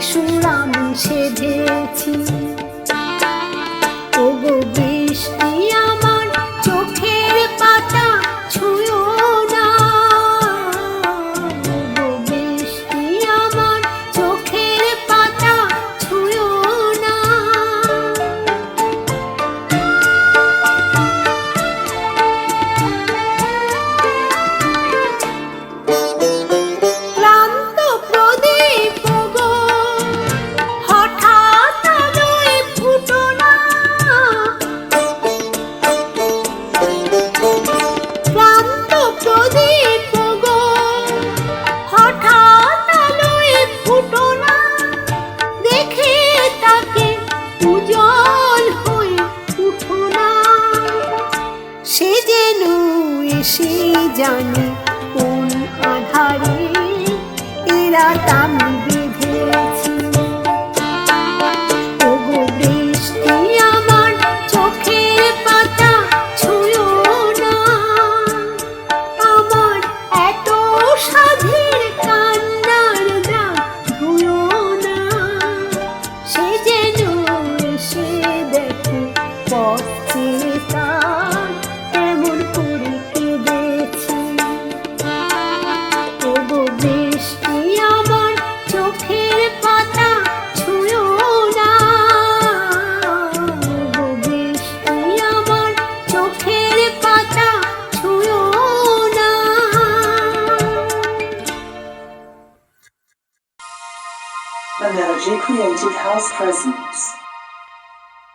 সুনাম সেজেছি। সেই জানি কোন আধারে এরা তামিবে a created house presence.